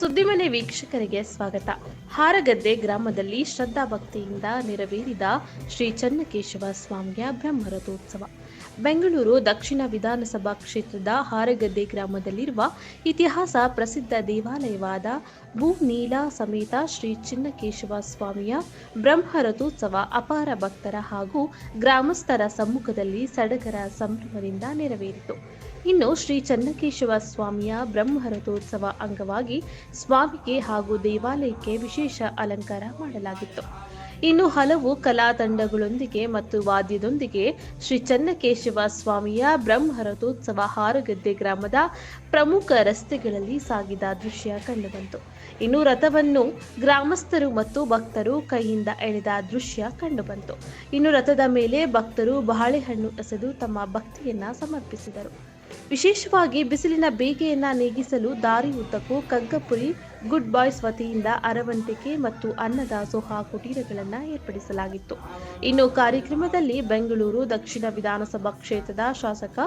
ಸುದ್ದಿಮನೆ ವೀಕ್ಷಕರಿಗೆ ಸ್ವಾಗತ. ಹಾರಗದ್ದೆ ಗ್ರಾಮದಲ್ಲಿ ಶ್ರದ್ಧಾ ಭಕ್ತಿಯಿಂದ ನೆರವೇರಿದ ಶ್ರೀ ಚನ್ನಕೇಶವ ಸ್ವಾಮಿಯ ಬ್ರಹ್ಮರಥೋತ್ಸವ. ಬೆಂಗಳೂರು ದಕ್ಷಿಣ ವಿಧಾನಸಭಾ ಕ್ಷೇತ್ರದ ಹಾರಗದ್ದೆ ಗ್ರಾಮದಲ್ಲಿರುವ ಇತಿಹಾಸ ಪ್ರಸಿದ್ಧ ದೇವಾಲಯವಾದ ಭೂನೀಲ ಸಮೇತ ಶ್ರೀ ಚಿನ್ನಕೇಶವ ಸ್ವಾಮಿಯ ಬ್ರಹ್ಮರಥೋತ್ಸವ ಅಪಾರ ಭಕ್ತರ ಹಾಗೂ ಗ್ರಾಮಸ್ಥರ ಸಮ್ಮುಖದಲ್ಲಿ ಸಡಗರ ಸಂಭ್ರಮದಿಂದ ನೆರವೇರಿತು. ಇನ್ನು ಶ್ರೀ ಚನ್ನಕೇಶವ ಸ್ವಾಮಿಯ ಬ್ರಹ್ಮರಥೋತ್ಸವ ಅಂಗವಾಗಿ ಸ್ವಾಮಿಗೆ ಹಾಗೂ ದೇವಾಲಯಕ್ಕೆ ವಿಶೇಷ ಅಲಂಕಾರ ಮಾಡಲಾಗಿತ್ತು. ಇನ್ನು ಹಲವು ಕಲಾ ತಂಡಗಳೊಂದಿಗೆ ಮತ್ತು ವಾದ್ಯದೊಂದಿಗೆ ಶ್ರೀ ಚನ್ನಕೇಶವ ಸ್ವಾಮಿಯ ಬ್ರಹ್ಮರಥೋತ್ಸವ ಹಾರುಗದ್ದೆ ಗ್ರಾಮದ ಪ್ರಮುಖ ರಸ್ತೆಗಳಲ್ಲಿ ಸಾಗಿದ ದೃಶ್ಯ ಕಂಡುಬಂತು. ಇನ್ನು ರಥವನ್ನು ಗ್ರಾಮಸ್ಥರು ಮತ್ತು ಭಕ್ತರು ಕೈಯಿಂದ ಎಳೆದ ದೃಶ್ಯ ಕಂಡುಬಂತು. ಇನ್ನು ರಥದ ಮೇಲೆ ಭಕ್ತರು ಬಾಳೆಹಣ್ಣು ಎಸೆದು ತಮ್ಮ ಭಕ್ತಿಯನ್ನ ಸಮರ್ಪಿಸಿದರು. ವಿಶೇಷವಾಗಿ ಬಿಸಿಲಿನ ಬೇಗೆಯನ್ನ ನೀಗಿಸಲು ದಾರಿ ಉದ್ದಕ್ಕೂ ಕಗ್ಗಪುರಿ ಗುಡ್ ಬಾಯ್ಸ್ ವತಿಯಿಂದ ಅರವಂತಿಕೆ ಮತ್ತು ಅನ್ನದಾಸೋಹ ಕುಟೀರಗಳನ್ನು ಏರ್ಪಡಿಸಲಾಗಿತ್ತು. ಇನ್ನು ಕಾರ್ಯಕ್ರಮದಲ್ಲಿ ಬೆಂಗಳೂರು ದಕ್ಷಿಣ ವಿಧಾನಸಭಾ ಕ್ಷೇತ್ರದ ಶಾಸಕ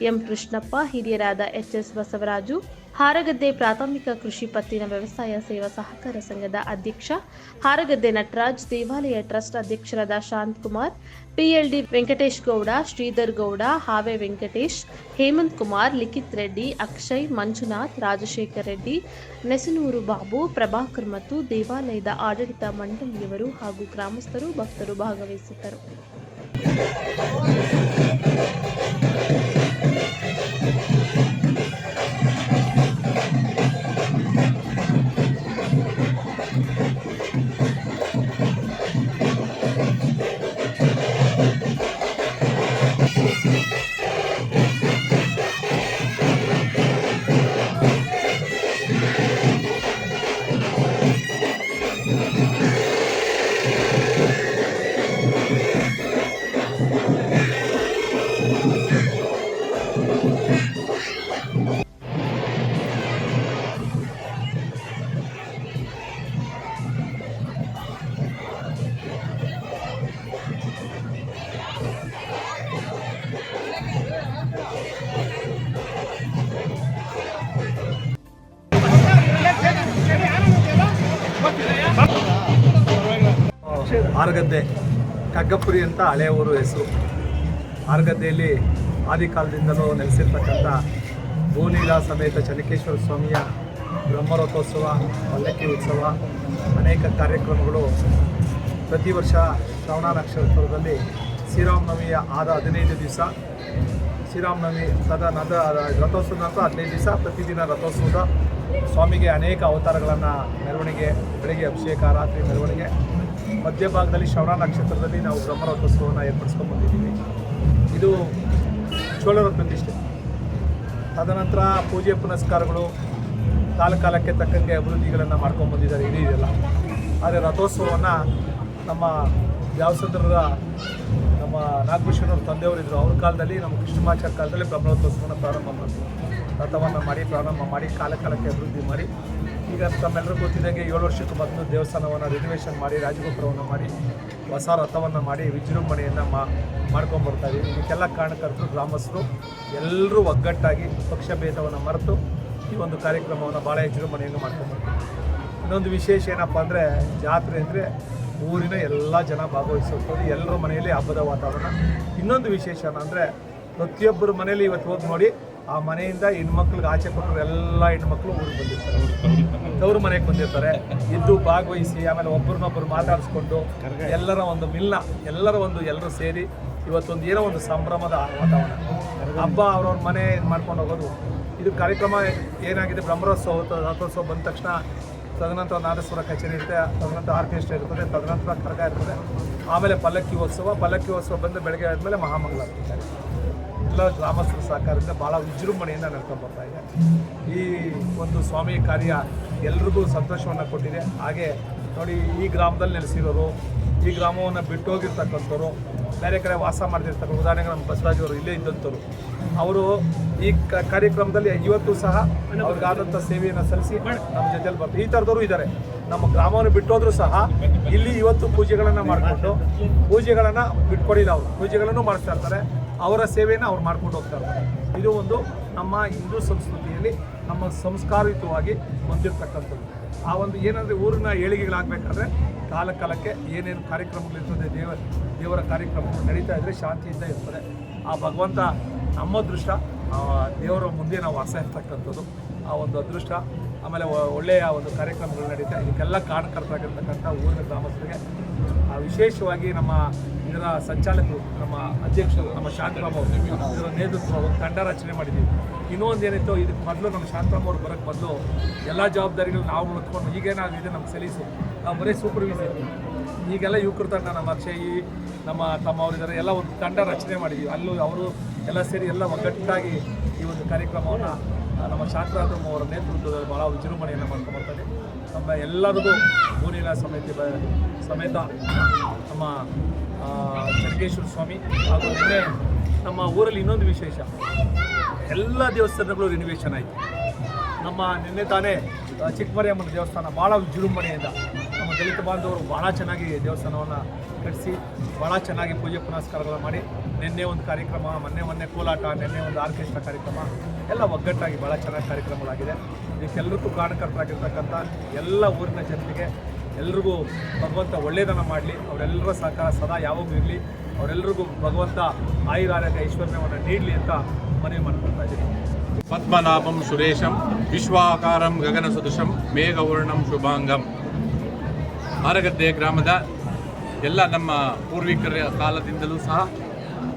ಎಂ ಕೃಷ್ಣಪ್ಪ, ಹಿರಿಯರಾದ ಎಚ್ ಎಸ್ ಬಸವರಾಜು ಹಾರಗದ್ದೆ ಪ್ರಾಥಮಿಕ ಕೃಷಿ ಪತ್ತಿನ ವ್ಯವಸಾಯ ಸೇವಾ ಸಹಕಾರ ಸಂಘದ ಅಧ್ಯಕ್ಷ, ಹಾರಗದ್ದೆ ನಟರಾಜ್ ದೇವಾಲಯ ಟ್ರಸ್ಟ್ ಅಧ್ಯಕ್ಷರಾದ ಶಾಂತಕುಮಾರ್ ಪಿಎಲ್ಡಿ ವೆಂಕಟೇಶ್ ಗೌಡ, ಶ್ರೀಧರ್ ಗೌಡ, ಹಾವೆ ವೆಂಕಟೇಶ್, ಹೇಮಂತ್ ಕುಮಾರ್, ಲಿಖಿತ್ ರೆಡ್ಡಿ, ಅಕ್ಷಯ್, ಮಂಜುನಾಥ್, ರಾಜಶೇಖರ್ ರೆಡ್ಡಿ, ನೆಸನೂರು ಬಾಬು, ಪ್ರಭಾಕರ್ ಮತ್ತು ದೇವಾಲಯದ ಆಡಳಿತ ಮಂಡಳಿಯವರು ಹಾಗೂ ಗ್ರಾಮಸ್ಥರು ಭಕ್ತರು ಭಾಗವಹಿಸಿದ್ದರು. ಆರ್ಗದ್ದೆ ಕಗ್ಗಪುರಿ ಅಂತ ಹಳೆಯ ಊರು ಹೆಸರು. ಆರ್ಗದ್ದೆಯಲ್ಲಿ ಆದಿಕಾಲದಿಂದಲೂ ನೆಲೆಸಿರ್ತಕ್ಕಂಥ ಭೂಲೀಲಾ ಸಮೇತ ಚನ್ನಕೇಶ್ವರ ಸ್ವಾಮಿಯ ಬ್ರಹ್ಮರಥೋತ್ಸವ ಪಲ್ಲಕ್ಕಿ ಉತ್ಸವ, ಅನೇಕ ಕಾರ್ಯಕ್ರಮಗಳು ಪ್ರತಿ ವರ್ಷ ಶ್ರವಣ ನಕ್ಷತ್ರದಲ್ಲಿ ಶ್ರೀರಾಮನವಮಿಯ ಆದ ಹದಿನೈದು ದಿವಸ. ಶ್ರೀರಾಮನವಮಿ ಸದಾ ನದ ರಥೋತ್ಸವ ನಂತರ ಹದಿನೈದು ದಿವಸ, ಪ್ರತಿದಿನ ರಥೋತ್ಸವದ ಸ್ವಾಮಿಗೆ ಅನೇಕ ಅವತಾರಗಳನ್ನು ಮೆರವಣಿಗೆ, ಬೆಳಗ್ಗೆ ಅಭಿಷೇಕ, ರಾತ್ರಿ ಮೆರವಣಿಗೆ. ಮಧ್ಯಭಾಗದಲ್ಲಿ ಶ್ರವಣ ನಕ್ಷತ್ರದಲ್ಲಿ ನಾವು ಬ್ರಹ್ಮರಥೋತ್ಸವವನ್ನು ಏರ್ಪಡಿಸ್ಕೊಂಡು ಬಂದಿದ್ದೀವಿ. ಇದು ಚೋಳರ ಪ್ರತಿಷ್ಠೆ ತದನಂತರ ಪೂಜೆ ಪುನಸ್ಕಾರಗಳು ಕಾಲಕಾಲಕ್ಕೆ ತಕ್ಕಂಗೆ ಅಭಿವೃದ್ಧಿಗಳನ್ನು ಮಾಡ್ಕೊಂಡು ಬಂದಿದ್ದಾರೆ, ಇಡೀ ಇದೆಲ್ಲ. ಆದರೆ ರಥೋತ್ಸವವನ್ನು ನಮ್ಮ ವ್ಯಾಸಂದ್ರರ ನಮ್ಮ ನಾಗಭೂಷಣವ್ರ ತಂದೆಯವರಿದ್ದರು ಅವ್ರ ಕಾಲದಲ್ಲಿ ನಮ್ಮ ಕೃಷ್ಣಮಾಚಾರ್ಯ ಕಾಲದಲ್ಲಿ ಬ್ರಹ್ಮೋತ್ಸವನ ಪ್ರಾರಂಭ ಮಾಡಿದ್ರು. ರಥವನ್ನು ಮಾಡಿ, ಪ್ರಾರಂಭ ಮಾಡಿ ಕಾಲ ಕಾಲಕ್ಕೆ ಅಭಿವೃದ್ಧಿ ಮಾಡಿ. ಈಗ ತಮ್ಮೆಲ್ಲರೂ ಗೊತ್ತಿದ್ದಂಗೆ ಏಳು ವರ್ಷಕ್ಕೆ ಮತ್ತು ದೇವಸ್ಥಾನವನ್ನು ರಿನೋವೇಷನ್ ಮಾಡಿ, ರಾಜಗೋಪುರವನ್ನು ಮಾಡಿ, ಹೊಸ ರಥವನ್ನು ಮಾಡಿ, ವಿಜೃಂಭಣೆಯನ್ನು ಮಾ ಮಾಡ್ಕೊಂಬರ್ತಾ ಇದ್ದೀವಿ. ಇದಕ್ಕೆಲ್ಲ ಕಾರಣಕರ್ತರು ಗ್ರಾಮಸ್ಥರು. ಎಲ್ಲರೂ ಒಗ್ಗಟ್ಟಾಗಿ ಪಕ್ಷ ಭೇದವನ್ನು ಮರೆತು ಈ ಒಂದು ಕಾರ್ಯಕ್ರಮವನ್ನು ಭಾಳ ವಿಜೃಂಭಣೆಯನ್ನು ಮಾಡ್ಕೊಂಬರ್ತೀವಿ ಇನ್ನೊಂದು ವಿಶೇಷ ಏನಪ್ಪ ಅಂದರೆ ಜಾತ್ರೆ ಅಂದರೆ ಊರಿನ ಎಲ್ಲ ಜನ ಭಾಗವಹಿಸುತ್ತದೆ ಎಲ್ಲರ ಮನೆಯಲ್ಲಿ ಹಬ್ಬದ ವಾತಾವರಣ. ಇನ್ನೊಂದು ವಿಶೇಷ ಅಂದರೆ ಪ್ರತಿಯೊಬ್ಬರ ಮನೆಯಲ್ಲಿ ಇವತ್ತು ಹೋಗಿ ನೋಡಿ, ಆ ಮನೆಯಿಂದ ಹೆಣ್ಮಕ್ಳಿಗೆ ಆಚೆ ಕೊಟ್ಟರು ಎಲ್ಲ ಹೆಣ್ಮಕ್ಳು ಊರಿಗೆ ಬಂದಿರ್ತಾರೆ. ತವರು ಮನೆಗೆ ಬಂದಿರ್ತಾರೆ. ಇದ್ದು ಭಾಗವಹಿಸಿ, ಆಮೇಲೆ ಒಬ್ಬರನ್ನೊಬ್ಬರು ಮಾತಾಡಿಸ್ಕೊಂಡು ಎಲ್ಲರ ಒಂದು ಮಿಲ್ನ, ಎಲ್ಲರ ಒಂದು ಎಲ್ಲರೂ ಸೇರಿ ಇವತ್ತೊಂದು ಏನೋ ಒಂದು ಸಂಭ್ರಮದ ವಾತಾವರಣ. ಹಬ್ಬ ಅವ್ರವ್ರ ಮನೆ ಮಾಡ್ಕೊಂಡು ಹೋಗೋದು. ಇದು ಕಾರ್ಯಕ್ರಮ ಏನಾಗಿದೆ? ಬ್ರಹ್ಮರೋತ್ಸವ ರಥೋತ್ಸವ ಬಂದ ತಕ್ಷಣ ತದನಂತರ ನಾದಸ್ವರ ಕಚೇರಿ ಇರುತ್ತೆ, ತದನಂತರ ಆರ್ಕೆಸ್ಟ್ರಾ ಇರ್ತದೆ, ತದನಂತರ ಕರಗ ಇರ್ತದೆ. ಆಮೇಲೆ ಪಲ್ಲಕ್ಕಿ ಉತ್ಸವ ಪಲ್ಲಕ್ಕಿ ಉತ್ಸವ ಬಂದು ಬೆಳಗ್ಗೆ ಆದಮೇಲೆ ಮಹಾಮಂಗಳಾರತಿ. ಎಲ್ಲ ಗ್ರಾಮಸ್ಥರ ಸಹಕಾರದಿಂದ ಭಾಳ ವಿಜೃಂಭಣೆಯಿಂದ ನಡ್ಕೊಂಡು ಬರ್ತಾ ಇದೆ. ಈ ಒಂದು ಸ್ವಾಮಿ ಕಾರ್ಯ ಎಲ್ರಿಗೂ ಸಂತೋಷವನ್ನು ಕೊಟ್ಟಿದೆ. ಹಾಗೆ ನೋಡಿ, ಈ ಗ್ರಾಮದಲ್ಲಿ ನೆಲೆಸಿರೋರು ಈ ಗ್ರಾಮವನ್ನು ಬಿಟ್ಟು ಹೋಗಿರ್ತಕ್ಕಂಥವ್ರು ಬೇರೆ ಕಡೆ ವಾಸ ಮಾಡ್ತಿರ್ತಕ್ಕಂಥ ಉದಾಹರಣೆಗೆ ನಮ್ಮ ಬಸವರಾಜ್ ಅವರು ಇಲ್ಲೇ ಇದ್ದಂಥವ್ರು. ಅವರು ಈ ಕಾರ್ಯಕ್ರಮದಲ್ಲಿ ಇವತ್ತು ಸಹ ಅವ್ರಿಗಾದಂಥ ಸೇವೆಯನ್ನು ಸಲ್ಲಿಸಿ ನಮ್ಮ ಜೊತೆಲಿ ಬರ್ತಾರೆ ಈ ಥರದವರು ಇದ್ದಾರೆ. ನಮ್ಮ ಗ್ರಾಮವನ್ನು ಬಿಟ್ಟೋದ್ರೂ ಸಹ ಇಲ್ಲಿ ಇವತ್ತು ಪೂಜೆಗಳನ್ನು ಮಾಡಿಕೊಂಡು, ಪೂಜೆಗಳನ್ನು ಬಿಟ್ಕೊಡಿ ನಾವು. ಪೂಜೆಗಳನ್ನು ಮಾಡಿಸ್ತಾ ಇರ್ತಾರೆ. ಅವರ ಸೇವೆಯನ್ನು ಅವ್ರು ಮಾಡ್ಕೊಂಡು ಹೋಗ್ತಾ ಇರ್ತಾರೆ. ಇದು ಒಂದು ನಮ್ಮ ಹಿಂದೂ ಸಂಸ್ಕೃತಿಯಲ್ಲಿ ನಮ್ಮ ಸಂಸ್ಕಾರಯುತವಾಗಿ ಹೊಂದಿರತಕ್ಕಂಥದ್ದು. ಆ ಒಂದು ಏನಂದರೆ ಊರಿನ ಏಳಿಗೆಗಳಾಗಬೇಕಾದ್ರೆ ಕಾಲ ಕಾಲಕ್ಕೆ ಏನೇನು ಕಾರ್ಯಕ್ರಮಗಳಿರ್ತದೆ ದೇವ, ದೇವರ ಕಾರ್ಯಕ್ರಮಗಳು ನಡೀತಾ ಇದ್ದರೆ ಶಾಂತಿಯಿಂದ ಇರ್ತದೆ. ಆ ಭಗವಂತ ನಮ್ಮ ಅದೃಷ್ಟ ದೇವರ ಮುಂದೆ ನಾವು ವಾಸ ಇರ್ತಕ್ಕಂಥದ್ದು. ಆ ಒಂದು ಅದೃಷ್ಟ ಆಮೇಲೆ ಒಳ್ಳೆಯ ಒಂದು ಕಾರ್ಯಕ್ರಮಗಳು ನಡೀತಾ ಇದಕ್ಕೆಲ್ಲ ಕಾರಣಕರ್ತರಾಗಿರ್ತಕ್ಕಂಥ ಊರಿನ ಗ್ರಾಮಸ್ಥರಿಗೆ ವಿಶೇಷವಾಗಿ ನಮ್ಮ ಇದರ ಸಂಚಾಲಕರು, ನಮ್ಮ ಅಧ್ಯಕ್ಷರು, ನಮ್ಮ ಶಾಂತರಾಮ್ ಅವರು, ಇದರ ನೇತೃತ್ವ ಒಂದು ತಂಡ ರಚನೆ ಮಾಡಿದ್ದೀವಿ. ಇನ್ನೊಂದು ಏನಿತ್ತು, ಇದಕ್ಕೆ ಮೊದಲು ನಮ್ಮ ಶಾಂತರಾಮ್ ಅವ್ರು ಬರೋಕ್ಕೆ ಮೊದಲು ಎಲ್ಲ ಜವಾಬ್ದಾರಿಗಳು ನಾವು ಉಳಿಸ್ಕೊಂಡು ಈಗೇನಾಗಿದೆ ನಮ್ಗೆ ಸಲೀಸು. ನಾವು ಬರೀ ಸೂಪರ್ವೈಸರ್ ಈಗೆಲ್ಲ ಯುವಕರ ತಂಡ, ನಮ್ಮ ಅಕ್ಷಯಿ, ನಮ್ಮ ತಮ್ಮ ಅವರಿದ್ದಾರೆ ಎಲ್ಲ ಒಂದು ತಂಡ ರಚನೆ ಮಾಡಿದ್ದೀವಿ. ಅಲ್ಲೂ ಅವರು ಎಲ್ಲ ಸೇರಿ ಎಲ್ಲ ಒಗ್ಗಟ್ಟಾಗಿ ಈ ಒಂದು ಕಾರ್ಯಕ್ರಮವನ್ನು ನಮ್ಮ ಶಾಂತರಾಮ್ ಅವರ ನೇತೃತ್ವದಲ್ಲಿ ಭಾಳ ವಿಜೃಂಭಣೆಯನ್ನು ಮಾಡ್ಕೊಂಬರ್ತಾರೆ ನಮ್ಮ ಎಲ್ಲರಿಗೂ ಭೂನಿಲ ಸಮಿತಿ ಸಮೇತ ನಮ್ಮ ಆ, ಸ್ವಾಮಿ ಹಾಗೂ ನಮ್ಮ ಊರಲ್ಲಿ ಇನ್ನೊಂದು ವಿಶೇಷ. ಎಲ್ಲ ದೇವಸ್ಥಾನಗಳು ರಿನೋವೇಷನ್ ಆಯಿತು. ನಮ್ಮ ನಿನ್ನೆ ತಾನೇ ಚಿಕ್ಕಮರಿಯಮ್ಮನ ದೇವಸ್ಥಾನ ಭಾಳ ವಿಜೃಂಭಣೆಯಿಂದ ದಲಿತ ಬಾಂಧವರು ಭಾಳ ಚೆನ್ನಾಗಿ ದೇವಸ್ಥಾನವನ್ನು ಕಟ್ಟಿಸಿ ಭಾಳ ಚೆನ್ನಾಗಿ ಪೂಜೆ ಪುನಸ್ಕಾರಗಳನ್ನು ಮಾಡಿ, ನಿನ್ನೆ ಒಂದು ಕಾರ್ಯಕ್ರಮ, ಮೊನ್ನೆ ಮೊನ್ನೆ ಕೋಲಾಟ, ನಿನ್ನೆ ಒಂದು ಆರ್ಕೆಸ್ಟ್ರಾ ಕಾರ್ಯಕ್ರಮ, ಎಲ್ಲ ಒಗ್ಗಟ್ಟಾಗಿ ಭಾಳ ಚೆನ್ನಾಗಿ ಕಾರ್ಯಕ್ರಮಗಳಾಗಿದೆ. ಇದಕ್ಕೆಲ್ಲರಿಗೂ ಕಾರಣಕರ್ತರಾಗಿರ್ತಕ್ಕಂಥ ಎಲ್ಲ ಊರಿನ ಜನರಿಗೆ ಎಲ್ರಿಗೂ ಭಗವಂತ ಒಳ್ಳೆಯದನ್ನು ಮಾಡಲಿ ಅವರೆಲ್ಲರ ಸಹಕಾರ ಸದಾ ಯಾವಾಗಲೂ ಇರಲಿ ಅವರೆಲ್ಲರಿಗೂ ಭಗವಂತ ಆಯುರಾರೋಗ್ಯ, ಐಶ್ವರ್ಯವನ್ನು ನೀಡಲಿ ಅಂತ ಮನವಿ ಮಾಡ್ಕೊಳ್ತಾ ಇದ್ದೀನಿ. ಪದ್ಮನಾಭಂ ಸುರೇಶಂ, ವಿಶ್ವಾಕಾರಂ ಗಗನ ಸದೃಶಂ ಮೇಘವರ್ಣಂ ಶುಭಾಂಗಂ. ಆರಗದ್ದೆ ಗ್ರಾಮದ ಎಲ್ಲ ನಮ್ಮ ಪೂರ್ವಿಕರ ಕಾಲದಿಂದಲೂ ಸಹ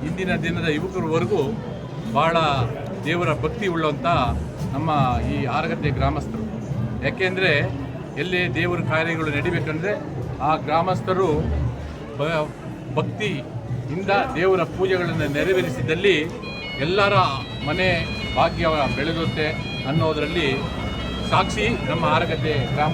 ಇಂದಿನ ದಿನದ ಯುವಕರವರೆಗೂ ಭಾಳ ದೇವರ ಭಕ್ತಿ ಉಳ್ಳಂಥ ನಮ್ಮ ಈ ಆರಗದ್ದೆ ಗ್ರಾಮಸ್ಥರು. ಯಾಕೆಂದರೆ ಎಲ್ಲಿ ದೇವರ ಕಾರ್ಯಗಳು ನಡಿಬೇಕಂದರೆ ಆ ಗ್ರಾಮಸ್ಥರು ಭಕ್ತಿಯಿಂದ ದೇವರ ಪೂಜೆಗಳನ್ನು ನೆರವೇರಿಸಿದಲ್ಲಿ ಎಲ್ಲರ ಮನೆ ಭಾಗ್ಯ ಬೆಳೆದುತ್ತೆ ಅನ್ನೋದರಲ್ಲಿ ಸಾಕ್ಷಿ ನಮ್ಮ ಆರಗದ್ದೆ ಗ್ರಾಮ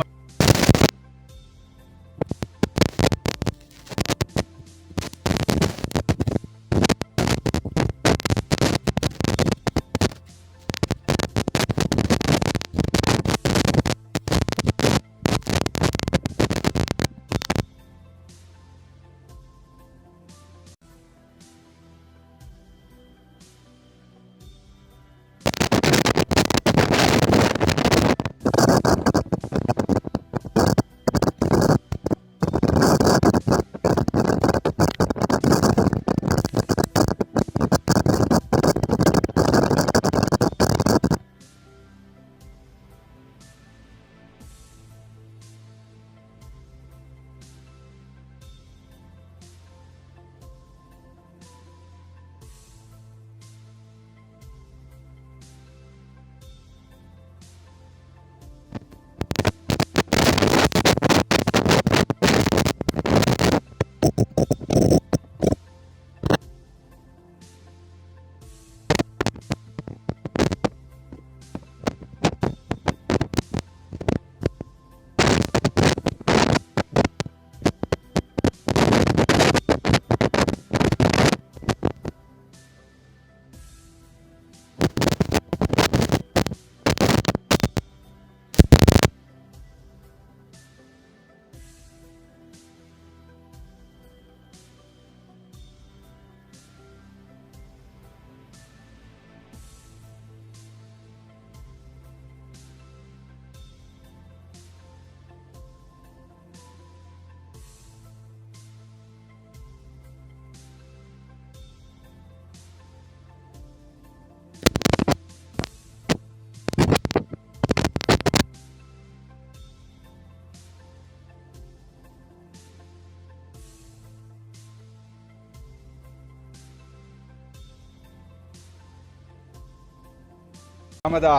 ಗ್ರಾಮದ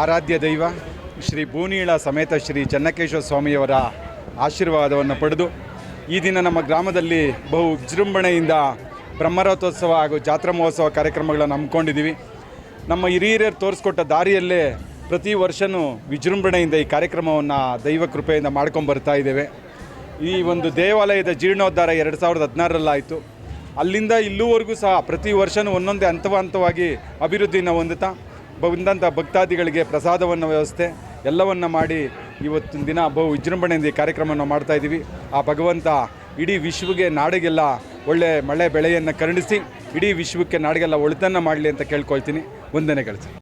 ಆರಾಧ್ಯ ದೈವ ಶ್ರೀ ಭೂನೀಳ ಸಮೇತ ಶ್ರೀ ಚನ್ನಕೇಶ್ವರ ಸ್ವಾಮಿಯವರ ಆಶೀರ್ವಾದವನ್ನು ಪಡೆದು ಈ ದಿನ ನಮ್ಮ ಗ್ರಾಮದಲ್ಲಿ ಬಹು ವಿಜೃಂಭಣೆಯಿಂದ ಬ್ರಹ್ಮರಥೋತ್ಸವ ಹಾಗೂ ಜಾತ್ರಾ ಮಹೋತ್ಸವ ಕಾರ್ಯಕ್ರಮಗಳನ್ನು ಹಮ್ಮಿಕೊಂಡಿದ್ದೀವಿ. ನಮ್ಮ ಹಿರಿಯರು ತೋರಿಸ್ಕೊಟ್ಟ ದಾರಿಯಲ್ಲೇ ಪ್ರತಿ ವರ್ಷವೂ ವಿಜೃಂಭಣೆಯಿಂದ ಈ ಕಾರ್ಯಕ್ರಮವನ್ನು ದೈವ ಕೃಪೆಯಿಂದ ಮಾಡ್ಕೊಂಡು ಬರ್ತಾ ಇದ್ದೇವೆ. ಈ ಒಂದು ದೇವಾಲಯದ ಜೀರ್ಣೋದ್ಧಾರ ಎರಡು ಸಾವಿರದ ಹದಿನಾರರಲ್ಲಾಯಿತು. ಅಲ್ಲಿಂದ ಇಲ್ಲೂವರೆಗೂ ಸಹ ಪ್ರತಿ ವರ್ಷವೂ ಒಂದೊಂದೇ ಹಂತವ ಹಂತವಾಗಿ ಅಭಿವೃದ್ಧಿಯನ್ನು ಹೊಂದುತ್ತಾ ಬಂದಂಥ ಭಕ್ತಾದಿಗಳಿಗೆ ಪ್ರಸಾದವನ್ನು ವ್ಯವಸ್ಥೆ ಎಲ್ಲವನ್ನು ಮಾಡಿ ಇವತ್ತಿನ ದಿನ ಬಹು ವಿಜೃಂಭಣೆಯಿಂದ ಈ ಕಾರ್ಯಕ್ರಮವನ್ನು ಮಾಡ್ತಾ ಇದ್ದೀವಿ. ಆ ಭಗವಂತ ಇಡೀ ವಿಶ್ವಗೆ ನಾಡಿಗೆಲ್ಲ ಒಳ್ಳೆ ಮಳೆ ಬೆಳೆಯನ್ನು ಕರುಣಿಸಿ, ಇಡೀ ವಿಶ್ವಕ್ಕೆ ನಾಡಿಗೆಲ್ಲ ಒಳಿತನ್ನು ಮಾಡಲಿ ಅಂತ ಕೇಳ್ಕೊಳ್ತೀನಿ. ವಂದನೆಗಳು